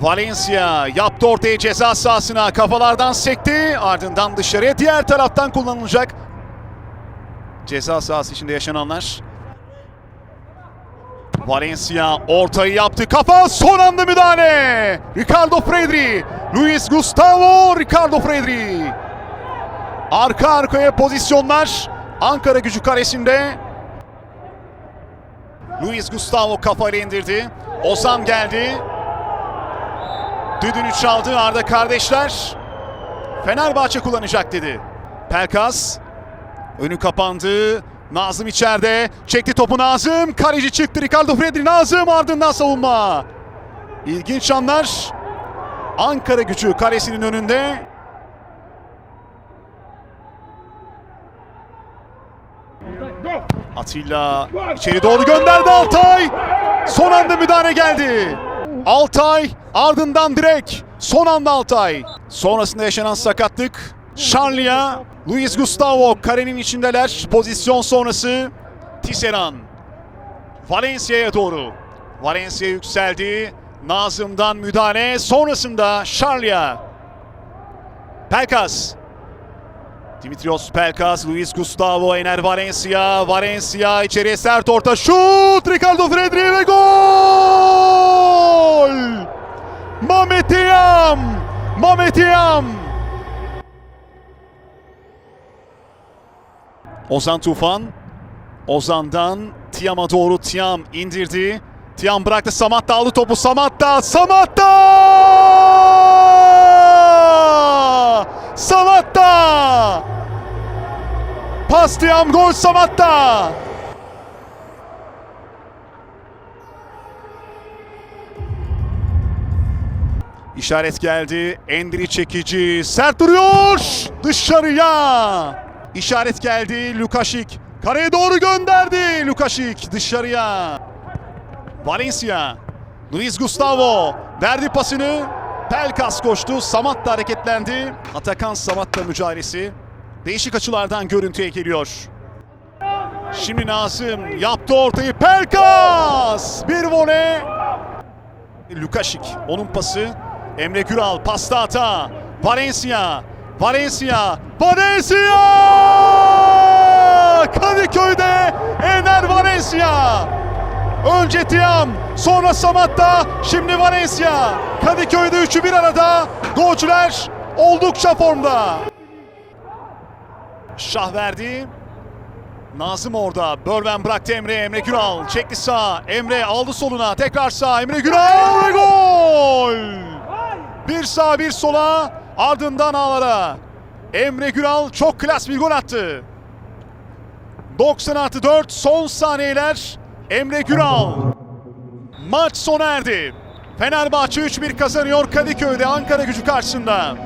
Valencia yaptı ortaya ceza sahasına kafalardan sekti ardından dışarıya diğer taraftan kullanılacak. Ceza sahası içinde yaşananlar. Valencia ortayı yaptı kafa son anda müdahale. Ricardo Fredri, Luis Gustavo, Ricardo Fredri. Arka arkaya pozisyonlar Ankara gücü karesinde. Luis Gustavo kafayla indirdi. Ozan geldi. Düdüğünü çaldı Arda kardeşler. Fenerbahçe kullanacak dedi. Pelkas. Önü kapandı. Nazım içeride. Çekti topu Nazım. Kaleci çıktı. Ricardo Fredri Nazım ardından savunma. İlginç anlar. Ankara gücü karesinin önünde. Atilla içeri doğru gönderdi Altay. Son anda müdahale geldi. Altay ardından direkt son anda Altay. Sonrasında yaşanan sakatlık. Şarlia, Luis Gustavo karenin içindeler. Pozisyon sonrası Tisseran. Valencia'ya doğru. Valencia yükseldi. Nazım'dan müdahale. Sonrasında Şarlia. Pelkas. Dimitrios Pelkas, Luis Gustavo, Ener Valencia. Valencia içeriye sert orta şut. Ricardo Fredri ve gol! Mehmet Yam! Mehmet Yam! Ozan Tufan. Ozan'dan Tiam'a doğru Tiam indirdi. Tiam bıraktı. Samat da aldı topu. Samat da! Samat da! Samat da! Pas Tiam gol Samat da! İşaret geldi. Endiri çekici. Sert duruyor. Dışarıya. İşaret geldi. Lukaşik. Kareye doğru gönderdi. Lukaşik dışarıya. Valencia. Luis Gustavo. Verdi pasını. Pelkas koştu. Samat da hareketlendi. Atakan Samat'la mücadelesi. Değişik açılardan görüntüye geliyor. Şimdi Nazım yaptı ortayı. Pelkas. Bir voley. Lukaşik onun pası. Emre Güral pasta hata. Valencia. Valencia. Valencia! Kadıköy'de Ener Valencia. Önce Tiam, sonra Samatta, şimdi Valencia. Kadıköy'de üçü bir arada. Golcüler oldukça formda. Şah verdi. Nazım orada. Börven bıraktı Emre. Emre Güral çekti sağ. Emre aldı soluna. Tekrar sağ. Emre Güral gol! Bir sağ bir sola ardından ağlara. Emre Güral çok klas bir gol attı. 90 artı 4 son saniyeler Emre Güral. Maç sona erdi. Fenerbahçe 3-1 kazanıyor Kadıköy'de Ankara gücü karşısında.